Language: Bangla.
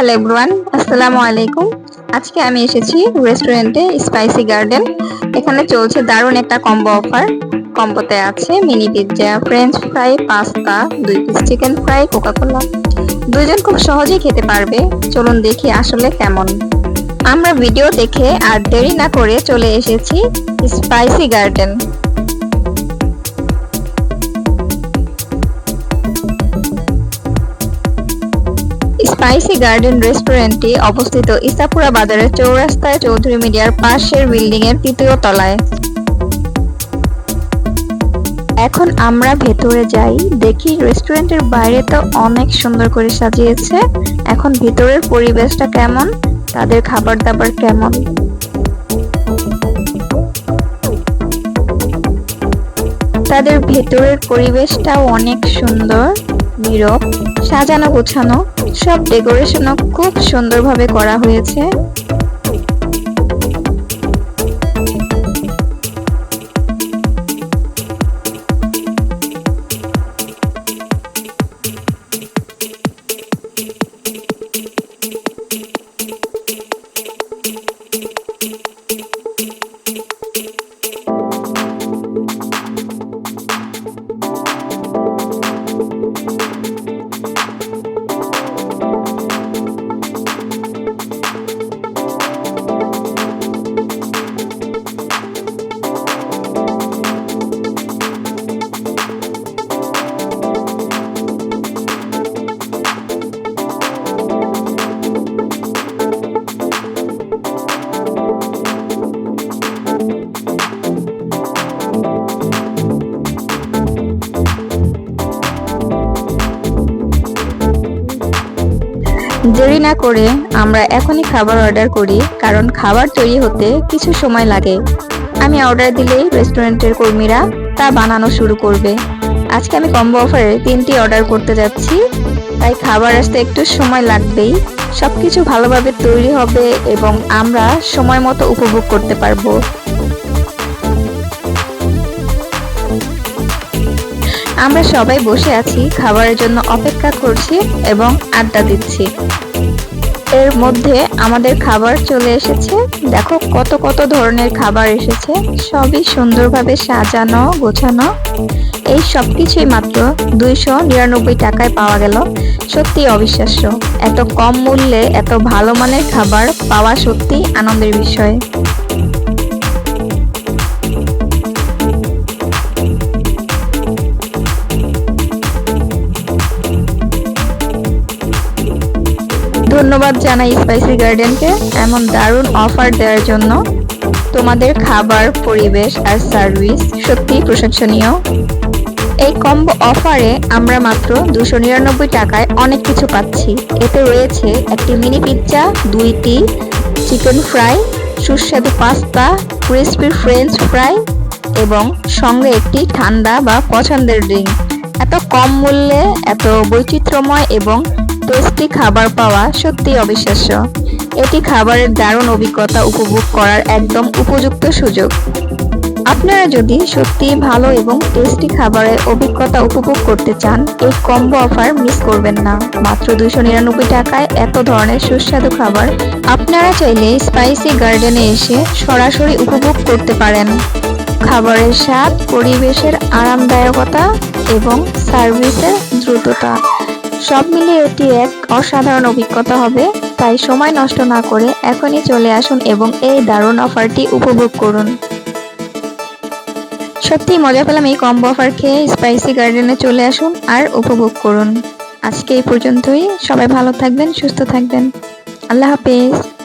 হ্যালো এভরিওয়ান আসসালামু আলাইকুম আজকে আমি এসেছি রেস্টুরেন্টে স্পাইসি গার্ডেন এখানে চলছে দারুণ একটা কম্বো অফার কম্বোতে আছে mini pizza french fry pasta দুই piece chicken fry Coca Cola দুইজন খুব সহজেই খেতে পারবে। চলুন দেখি আসলে কেমন। আমরা ভিডিও দেখে আর দেরি না করে চলে এসেছি স্পাইসি গার্ডেন স্পাইসি গার্ডেন রেস্টুরেন্টটি অবস্থিত ইসাপুরা বাজারের চৌরাস্তায় চৌধুরী মিডিয়ার পাশের বিল্ডিং এর তৃতীয় তলায়। এখন আমরা ভেতরে যাই। দেখি রেস্টুরেন্টের বাইরে তো অনেক সুন্দর করে সাজিয়েছে। এখন ভেতরের পরিবেশটা কেমন? তাদের খাবার দাবার কেমন? তাদের ভেতরের পরিবেশটাও অনেক সুন্দর, নীরব, সাজানো গোছানো। সব ডেকোরেশনও খুব সুন্দরভাবে করা হয়েছে। দেরি না করে আমরা এখনই খাবার অর্ডার করি, কারণ খাবার তৈরি হতে কিছু সময় লাগে। আমি অর্ডার দিলেই রেস্টুরেন্টের কর্মীরা তা বানানো শুরু করবে। আজকে আমি কম্বো অফারে তিনটি অর্ডার করতে যাচ্ছি, তাই খাবার আসতে একটু সময় লাগবেই। সবকিছু ভালোভাবে তৈরি হবে এবং আমরা সময় মতো উপভোগ করতে পারব। আমরা সবাই বসে আছি, খাবারের জন্য অপেক্ষা করছি এবং আড্ডা দিচ্ছি। এর মধ্যে আমাদের খাবার চলে এসেছে। দেখো কত কত ধরনের খাবার এসেছে। সবই সুন্দরভাবে সাজানো, গোছানো। এই সব কিছুই মাত্র দুইশো নিরানব্বই টাকায় পাওয়া গেল। সত্যি অবিশ্বাস্য। এত কম মূল্যে, এত ভালো মানের খাবার পাওয়া সত্যি আনন্দের বিষয়। ধন্যবাদ জানাই স্পাইসি গার্ডেনকে এমন দারুণ অফার দেওয়ার জন্য তোমাদের খাবার, পরিবেশ আর সার্ভিস সত্যিই প্রশংসনীয়। এই কম্বো অফারে আমরা মাত্র দুশো নিরানব্বই টাকায় অনেক কিছু পাচ্ছি। এতে রয়েছে একটি মিনি পিৎজা দুইটি চিকেন ফ্রাই সুস্বাদু পাস্তা ক্রিসপি ফ্রেঞ্চ ফ্রাই এবং সঙ্গে একটি ঠান্ডা বা পছন্দের ড্রিঙ্ক এত কম মূল্যে, এত বৈচিত্র্যময় এবং টেস্টি খাবার পাওয়া সত্যি অবিশ্বাস্য। এটি খাবারের দারুণ অভিজ্ঞতা উপভোগ করার একদম উপযুক্ত সুযোগ। আপনারা যদি সত্যি ভালো এবং টেস্টি খাবারের অভিজ্ঞতা উপভোগ করতে চান, এই কম্বো অফার মিস করবেন না। মাত্র দুইশো নিরানব্বই টাকায় এত ধরনের সুস্বাদু খাবার আপনারা চাইলে স্পাইসি গার্ডেনে এসে সরাসরি উপভোগ করতে পারেন। খাবারের স্বাদ, পরিবেশের আরামদায়কতা এবং সার্ভিসের দ্রুততা। সব মিলিয়ে এটি এক অসাধারণ অভিজ্ঞতা হবে। তাই সময় নষ্ট না করে এখনই চলে আসুন এবং এই দারুণ অফারটি উপভোগ করুন। সত্যি মজা পেলাম এই কম্বো অফার খেয়ে স্পাইসি গার্ডেনে চলে আসুন আর উপভোগ করুন। আজকে এই পর্যন্তই। সবাই ভালো থাকবেন, সুস্থ থাকবেন। আল্লাহ হাফেজ।